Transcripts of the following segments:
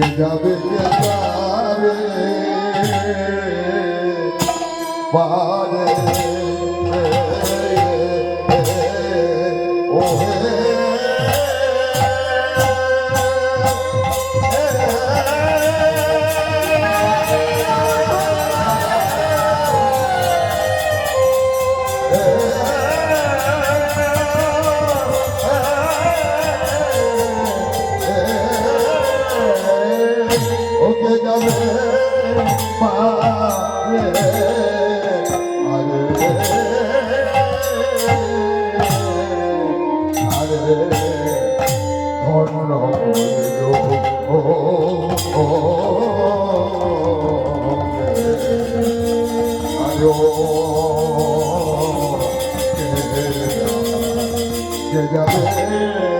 কে যাবে কে যাবে পারে। Yeah, yeah, yeah.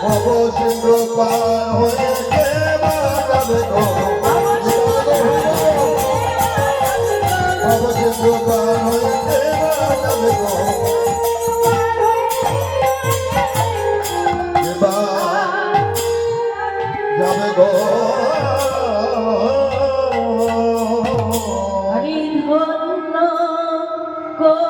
ভবসিংহ পাওয়া হয়ে যাবে ভবসিংহ পাওয়া হয়ে যাবে go.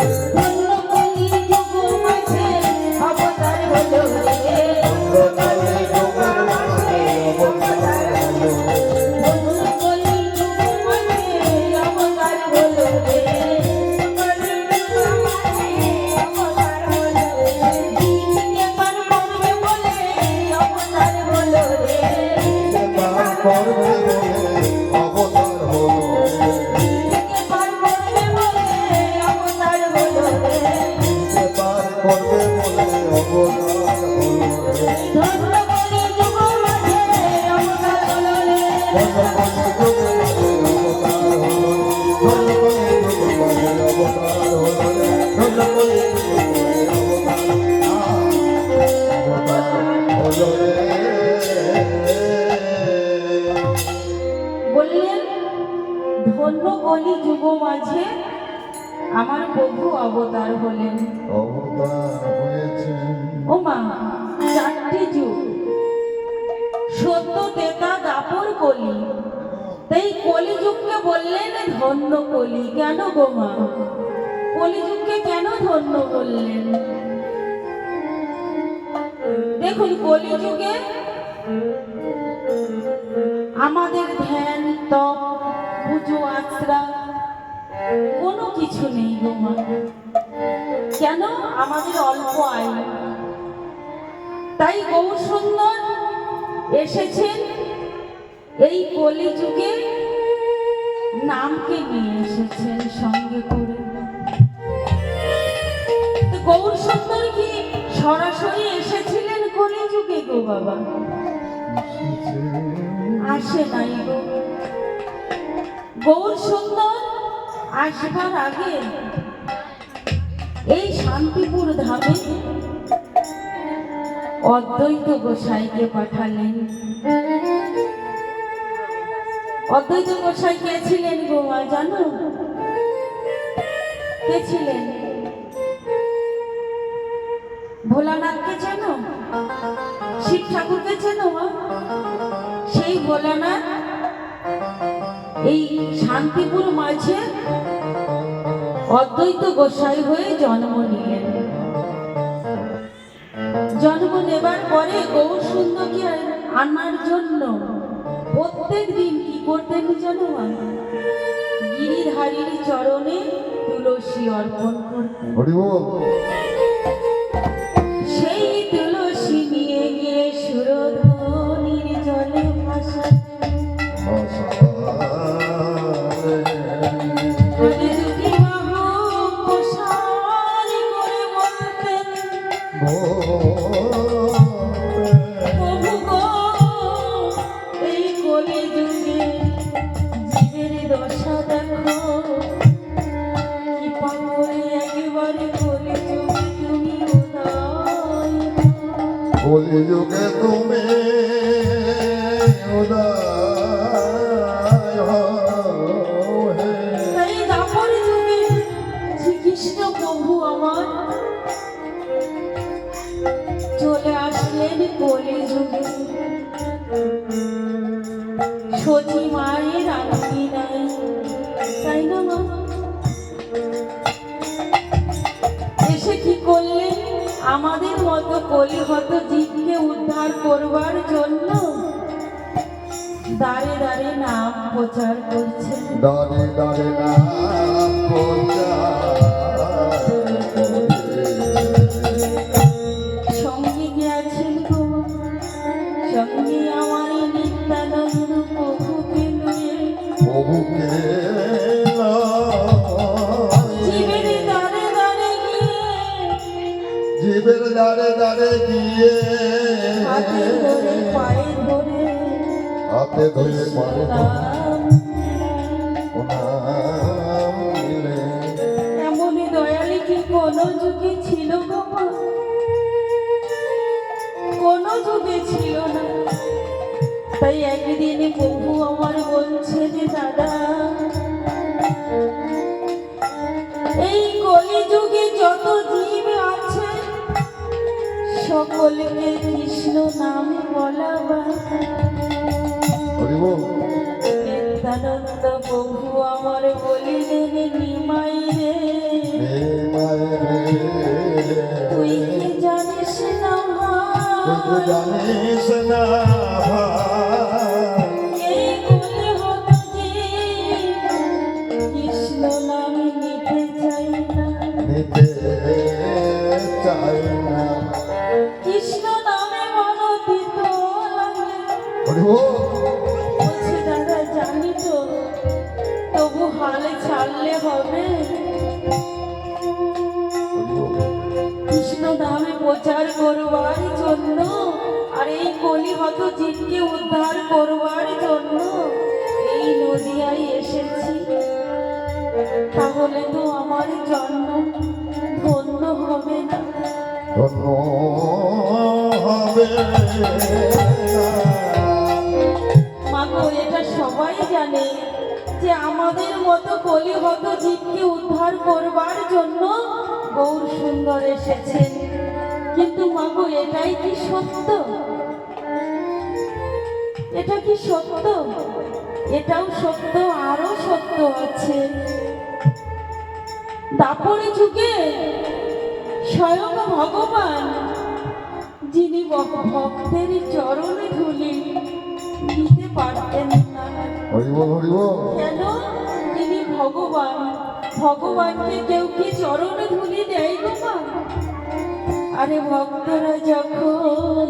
করবে বলে রে বললেন ধন্য কলি যুগ মাঝে আমার প্রভু অবতার হলেন। ও মা চারটি যুগ। সত্য তেতা দাপর কলি। তাই কলিযুগকে বললেন ধন্য কলি। কেন গো মা? কলিযুগকে কেন ধন্য বললেন দেখুন কলিযুগে আমাদের ধ্যান তপ পুজো আশ্রা কোনো কিছু নেই গো মা। কেন? আমাদের অল্প আয়ু। তাই গৌর সুন্দর এসেছেন এই কলিযুগে, নামকে নিয়ে এসেছেন সঙ্গে করে। গৌর সুন্দর কি সরাসরি এসেছিলেন কলিযুগে গো বাবা? আসে নাই গো। গৌর সুন্দর আসবার আগে এই শান্তিপুর ধামে অদ্বৈত গোসাইকে পাঠালেন। অদ্বৈত গোসাই কে ছিলেন গোমা জানো? কে ছিলেন? ভোলানাথকে চেনো শিব ঠাকুরকে চেনো সেই ভোলানাথ এই শান্তিপুর মাঝে অদ্বৈত গোসাই হয়ে জন্ম নিলেন। জন্ম নেবার পরে গৌর সুন্দরকে আনার জন্য প্রত্যেক দিন কি করতেন জানো? গিরিধারীর চরণে তুলসী অর্পণ করতেন। সেই তুলসী কলিযুগে তুমি উদয় হও। তুমি উদয় হও হে তাই দাপর যুগে শ্রীকৃষ্ণ প্রভু আমার তাই না এসে কি করলেন আমাদের মতো কলিহত জীবকে উদ্ধার করবার জন্য দাঁড়ে দাঁড়ে নাম প্রচার করছেন দাঁড়ে দাঁড়ে নাম প্রচার। দারে দারে গিয়ে হাতে ধরে পায়ে ধরে এমনই দয়ালি কি কোনো যুগে ছিল কোনো ছিল না। তাই একদিনে প্রভু আমার বলছে যে দাদা এই কলিযুগে যত সকলকে কৃষ্ণ নামে বলা নিত্যানন্দ প্রভু আমার বলিলেন নিমাই রে। তুই কি জানিস না তুই জানিস না কলিহত জীবকে উদ্ধার করবার জন্য এই নদিয়ায় এসেছি। তাহলে তো আমার জন্ম ধন্য হবে না। ধন্য হবে মাগো এটা সবাই জানে যে আমাদের মতো কলিহত জীবকে উদ্ধার করবার জন্য গৌর সুন্দর এসেছেন কিন্তু মাগো এটাই কি সত্য? এটা কি সত্য? এটাও সত্য আরও সত্য আছে। দাপরে যুগে স্বয়ং ভগবান যিনি ভক্তের চরণে ধুলি দিতে পারতেন না। কেন? তিনি ভগবান ভগবানকে কেউ কি চরণে ধুলি দেয় মা? আরে ভক্তরা যখন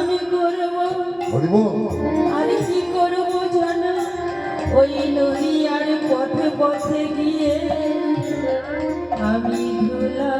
হরি আরে কি করব জানা? ওই নদী আর পথে পথে গিয়ে আমি ধুলা